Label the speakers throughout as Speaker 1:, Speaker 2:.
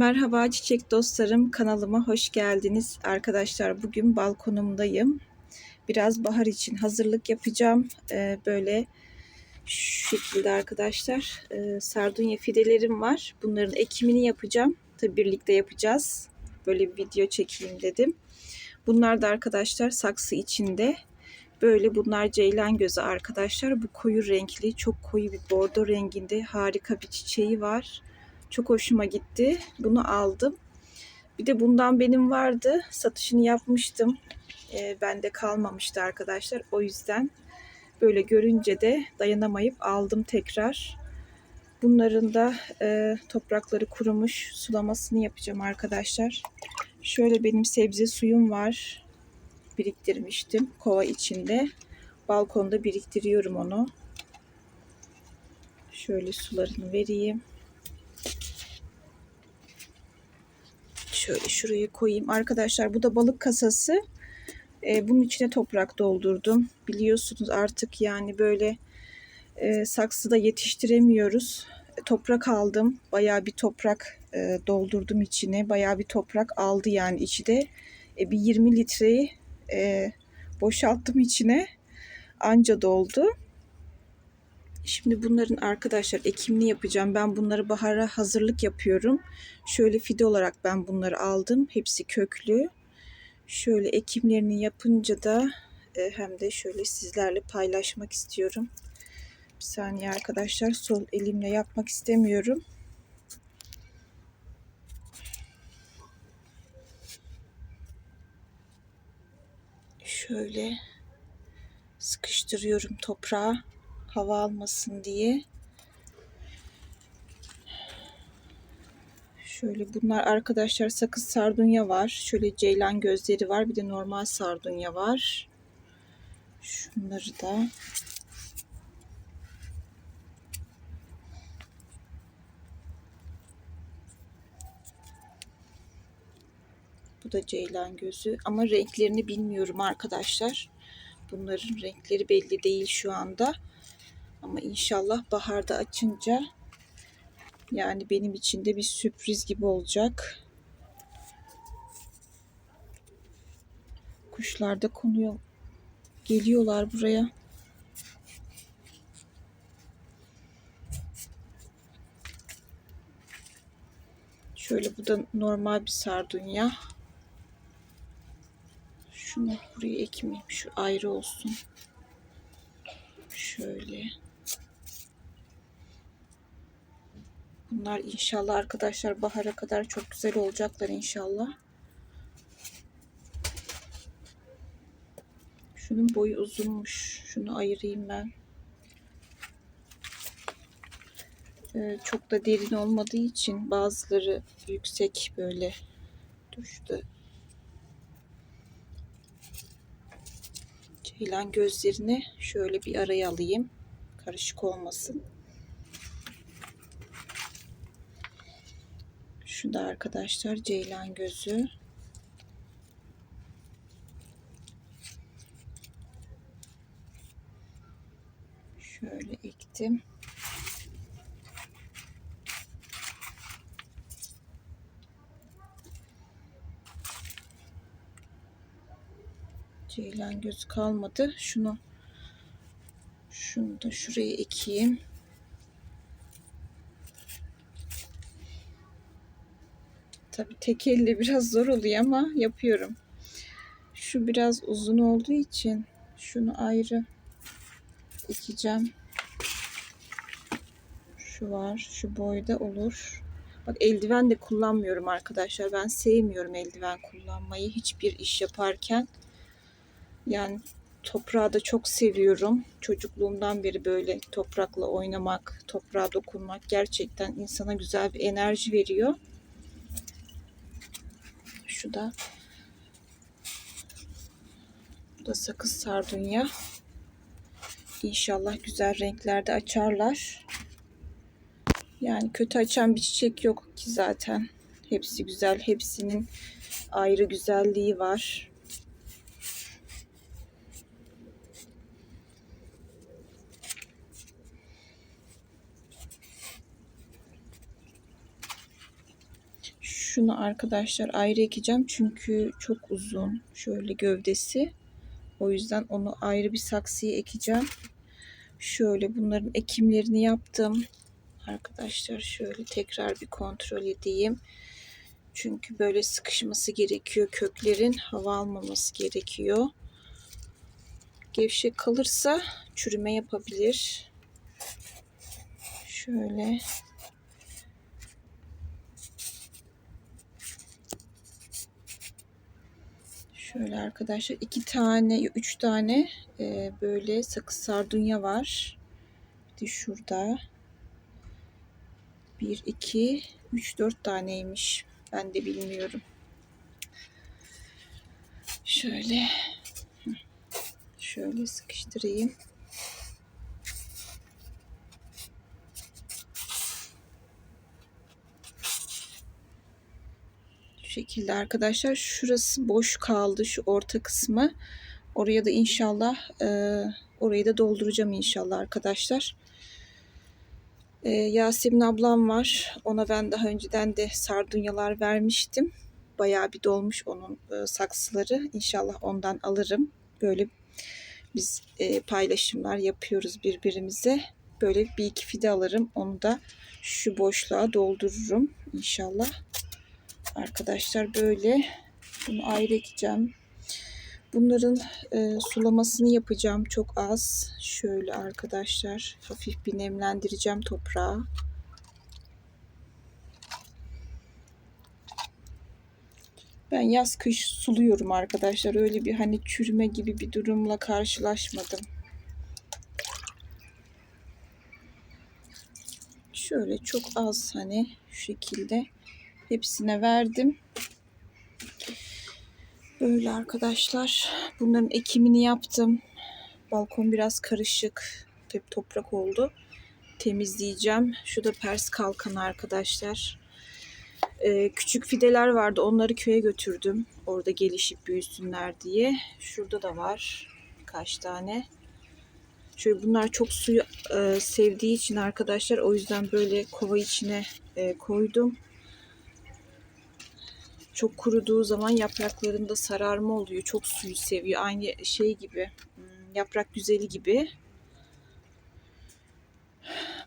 Speaker 1: Merhaba çiçek dostlarım kanalıma hoş geldiniz. Arkadaşlar bugün balkonumdayım. Biraz bahar için hazırlık yapacağım. Ee, böyle şu şekilde arkadaşlar e, sardunya fidelerim var. Bunların ekimini yapacağım. Tabi birlikte yapacağız. Böyle bir video çekeyim dedim. Bunlar da arkadaşlar saksı içinde. Böyle bunlar ceylan gözü arkadaşlar. Bu koyu renkli çok koyu bir bordo renginde harika bir çiçeği var. Çok hoşuma gitti. Bunu aldım. Bir de bundan benim vardı. Satışını yapmıştım. E, bende kalmamıştı arkadaşlar. O yüzden böyle görünce de dayanamayıp aldım tekrar. Bunların da e, toprakları kurumuş sulamasını yapacağım arkadaşlar. Şöyle benim sebze suyum var. Biriktirmiştim kova içinde. Balkonda biriktiriyorum onu. Şöyle sularını vereyim. Şöyle şuraya koyayım. Arkadaşlar bu da balık kasası. Ee, bunun içine toprak doldurdum. Biliyorsunuz artık yani böyle e, saksıda yetiştiremiyoruz. E, toprak aldım. Bayağı bir toprak e, doldurdum içine. Bayağı bir toprak aldı yani içi de. E, bir 20 litreyi e, boşalttım içine. Anca doldu. Şimdi bunların arkadaşlar ekimini yapacağım. Ben bunları bahara hazırlık yapıyorum. Şöyle fide olarak ben bunları aldım. Hepsi köklü. Şöyle ekimlerini yapınca da e, hem de şöyle sizlerle paylaşmak istiyorum. Bir saniye arkadaşlar sol elimle yapmak istemiyorum. Şöyle sıkıştırıyorum toprağa hava almasın diye. Şöyle bunlar arkadaşlar sakız sardunya var. Şöyle ceylan gözleri var. Bir de normal sardunya var. Şunları da Bu da ceylan gözü ama renklerini bilmiyorum arkadaşlar. Bunların renkleri belli değil şu anda. Ama inşallah baharda açınca yani benim için de bir sürpriz gibi olacak. Kuşlar da konuyor. Geliyorlar buraya. Şöyle bu da normal bir sardunya. Şunu buraya ekmeyeyim. Şu ayrı olsun. Şöyle. Bunlar inşallah arkadaşlar bahara kadar çok güzel olacaklar inşallah. Şunun boyu uzunmuş. Şunu ayırayım ben. Ee, çok da derin olmadığı için bazıları yüksek böyle düştü. Ceylan gözlerini şöyle bir araya alayım. Karışık olmasın. Şu da arkadaşlar ceylan gözü. Şöyle ektim. Ceylan gözü kalmadı. Şunu şunu da şuraya ekeyim. Tabi tek elle biraz zor oluyor ama yapıyorum. Şu biraz uzun olduğu için şunu ayrı ekeceğim. Şu var. Şu boyda olur. Bak eldiven de kullanmıyorum arkadaşlar. Ben sevmiyorum eldiven kullanmayı hiçbir iş yaparken. Yani toprağı da çok seviyorum. Çocukluğumdan beri böyle toprakla oynamak, toprağa dokunmak gerçekten insana güzel bir enerji veriyor. Şu da bu da sakız sardunya. İnşallah güzel renklerde açarlar. Yani kötü açan bir çiçek yok ki zaten. Hepsi güzel. Hepsinin ayrı güzelliği var. Şunu arkadaşlar ayrı ekeceğim çünkü çok uzun. Şöyle gövdesi. O yüzden onu ayrı bir saksıya ekeceğim. Şöyle bunların ekimlerini yaptım. Arkadaşlar şöyle tekrar bir kontrol edeyim. Çünkü böyle sıkışması gerekiyor. Köklerin hava almaması gerekiyor. Gevşek kalırsa çürüme yapabilir. Şöyle Şöyle arkadaşlar iki tane, üç tane e, böyle sakız sardunya var. Bir de şurada. Bir, iki, üç, dört taneymiş. Ben de bilmiyorum. Şöyle. Şöyle sıkıştırayım. Şekilde arkadaşlar. Şurası boş kaldı. Şu orta kısmı. Oraya da inşallah e, orayı da dolduracağım inşallah arkadaşlar. E, Yasemin ablam var. Ona ben daha önceden de sardunyalar vermiştim. Bayağı bir dolmuş onun e, saksıları. İnşallah ondan alırım. Böyle biz e, paylaşımlar yapıyoruz birbirimize. Böyle bir iki fide alırım. Onu da şu boşluğa doldururum inşallah. Arkadaşlar böyle bunu ayrı ekeceğim. Bunların e, sulamasını yapacağım çok az. Şöyle arkadaşlar hafif bir nemlendireceğim toprağı. Ben yaz kış suluyorum arkadaşlar. Öyle bir hani çürüme gibi bir durumla karşılaşmadım. Şöyle çok az hani şu şekilde hepsine verdim. Böyle arkadaşlar. Bunların ekimini yaptım. Balkon biraz karışık. Hep toprak oldu. Temizleyeceğim. Şu da pers kalkan arkadaşlar. Ee, küçük fideler vardı. Onları köye götürdüm. Orada gelişip büyüsünler diye. Şurada da var birkaç tane. Şöyle bunlar çok suyu e, sevdiği için arkadaşlar o yüzden böyle kova içine e, koydum. Çok kuruduğu zaman yapraklarında sararma oluyor. Çok suyu seviyor. Aynı şey gibi. hmm, Yaprak güzeli gibi.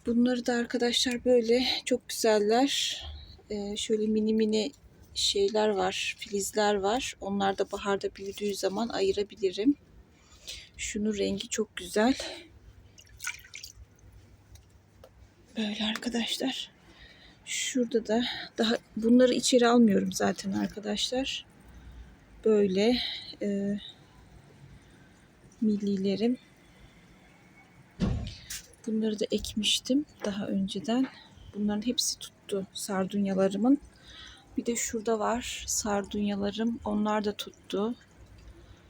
Speaker 1: Bunları da arkadaşlar böyle çok güzeller. Ee, şöyle mini mini şeyler var. Filizler var. Onlar da baharda büyüdüğü zaman ayırabilirim. Şunun rengi çok güzel. Böyle arkadaşlar. Şurada da daha bunları içeri almıyorum zaten arkadaşlar. Böyle e, millilerim. Bunları da ekmiştim daha önceden. Bunların hepsi tuttu sardunyalarımın. Bir de şurada var sardunyalarım. Onlar da tuttu.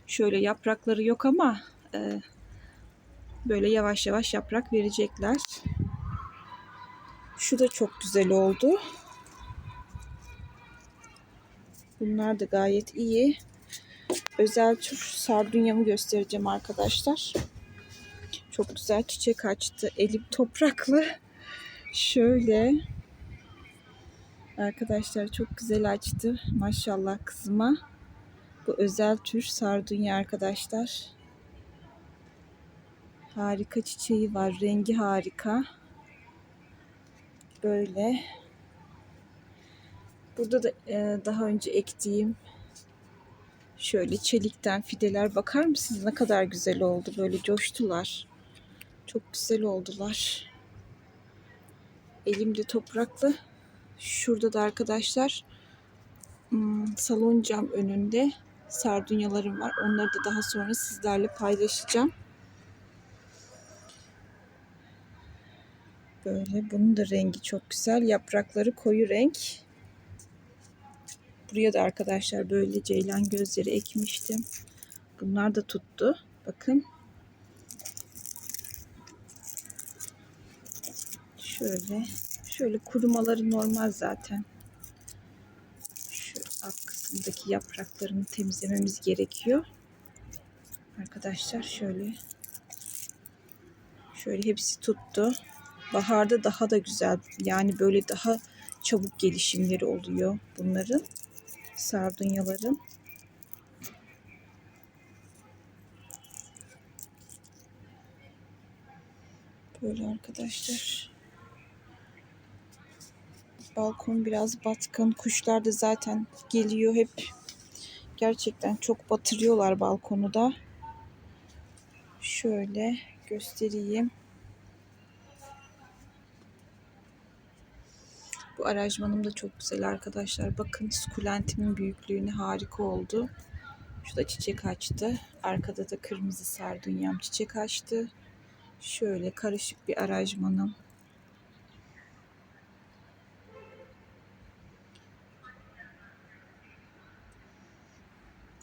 Speaker 1: Şöyle yaprakları yok ama e, böyle yavaş yavaş yaprak verecekler. Şu da çok güzel oldu. Bunlar da gayet iyi. Özel tür sardunyamı göstereceğim arkadaşlar. Çok güzel çiçek açtı. Elim topraklı. Şöyle. Arkadaşlar çok güzel açtı. Maşallah kızıma. Bu özel tür sardunya arkadaşlar. Harika çiçeği var. Rengi harika. Böyle. Burada da e, daha önce ektiğim şöyle çelikten fideler bakar mısınız ne kadar güzel oldu böyle coştular. Çok güzel oldular. Elimde topraklı. Şurada da arkadaşlar hmm, salon cam önünde sardunyalarım var. Onları da daha sonra sizlerle paylaşacağım. Böyle bunun da rengi çok güzel. Yaprakları koyu renk. Buraya da arkadaşlar böyle ceylan gözleri ekmiştim. Bunlar da tuttu. Bakın. Şöyle. Şöyle kurumaları normal zaten. Şu alt kısımdaki yapraklarını temizlememiz gerekiyor. Arkadaşlar şöyle. Şöyle hepsi tuttu. Baharda daha da güzel. Yani böyle daha çabuk gelişimleri oluyor bunların. Sardunyaların. Böyle arkadaşlar. Balkon biraz batkın. Kuşlar da zaten geliyor hep. Gerçekten çok batırıyorlar balkonu da. Şöyle göstereyim. Bu aranjmanım da çok güzel arkadaşlar. Bakın sukulentimin büyüklüğüne harika oldu. Şurada çiçek açtı. Arkada da kırmızı sardunyam çiçek açtı. Şöyle karışık bir aranjmanım.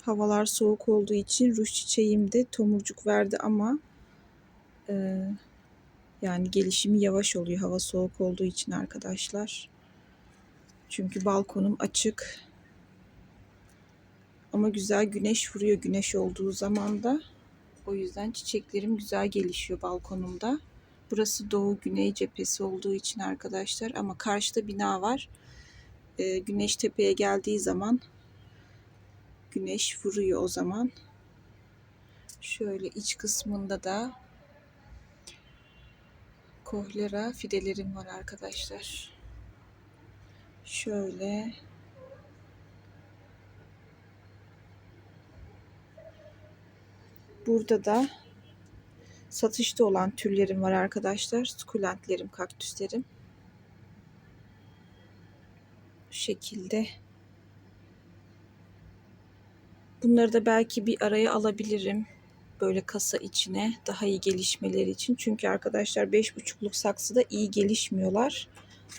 Speaker 1: Havalar soğuk olduğu için ruj çiçeğim de tomurcuk verdi ama e, yani gelişimi yavaş oluyor hava soğuk olduğu için arkadaşlar. Çünkü balkonum açık. Ama güzel güneş vuruyor güneş olduğu zaman da. O yüzden çiçeklerim güzel gelişiyor balkonumda. Burası doğu güney cephesi olduğu için arkadaşlar ama karşıda bina var. Ee, güneş tepeye geldiği zaman güneş vuruyor o zaman. Şöyle iç kısmında da kohlera fidelerim var arkadaşlar. Şöyle Burada da satışta olan türlerim var arkadaşlar. Sukulentlerim, kaktüslerim. Bu şekilde. Bunları da belki bir araya alabilirim. Böyle kasa içine daha iyi gelişmeleri için. Çünkü arkadaşlar 5,5'luk saksıda iyi gelişmiyorlar.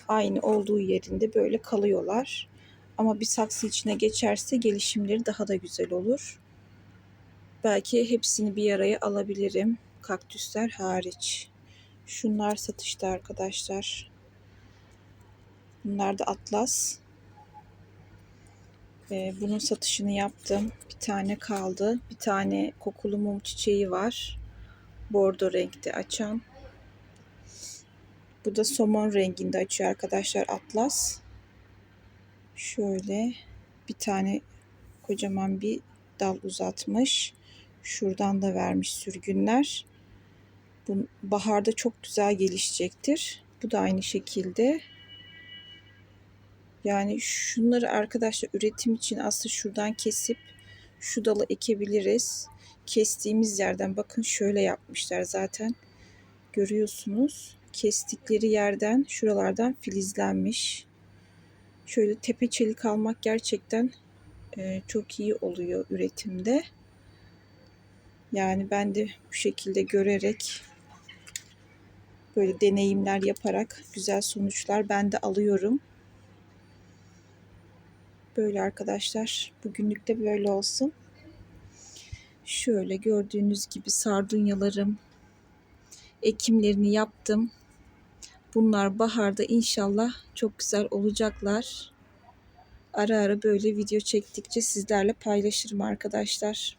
Speaker 1: Aynı olduğu yerinde böyle kalıyorlar. Ama bir saksı içine geçerse gelişimleri daha da güzel olur. Belki hepsini bir araya alabilirim. Kaktüsler hariç. Şunlar satışta arkadaşlar. Bunlar da atlas. Ee, bunun satışını yaptım. Bir tane kaldı. Bir tane kokulu mum çiçeği var. Bordo renkte açan. Bu da somon renginde açıyor arkadaşlar atlas. Şöyle bir tane kocaman bir dal uzatmış. Şuradan da vermiş sürgünler. Bu baharda çok güzel gelişecektir. Bu da aynı şekilde. Yani şunları arkadaşlar üretim için aslında şuradan kesip şu dalı ekebiliriz. Kestiğimiz yerden bakın şöyle yapmışlar zaten. Görüyorsunuz. Kestikleri yerden şuralardan filizlenmiş. Şöyle tepe çelik almak gerçekten e, çok iyi oluyor üretimde. Yani ben de bu şekilde görerek böyle deneyimler yaparak güzel sonuçlar ben de alıyorum. Böyle arkadaşlar. Bugünlük de böyle olsun. Şöyle gördüğünüz gibi sardunyalarım ekimlerini yaptım. Bunlar baharda inşallah çok güzel olacaklar. Ara ara böyle video çektikçe sizlerle paylaşırım arkadaşlar.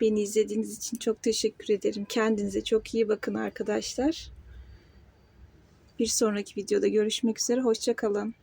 Speaker 1: Beni izlediğiniz için çok teşekkür ederim. Kendinize çok iyi bakın arkadaşlar. Bir sonraki videoda görüşmek üzere. Hoşçakalın.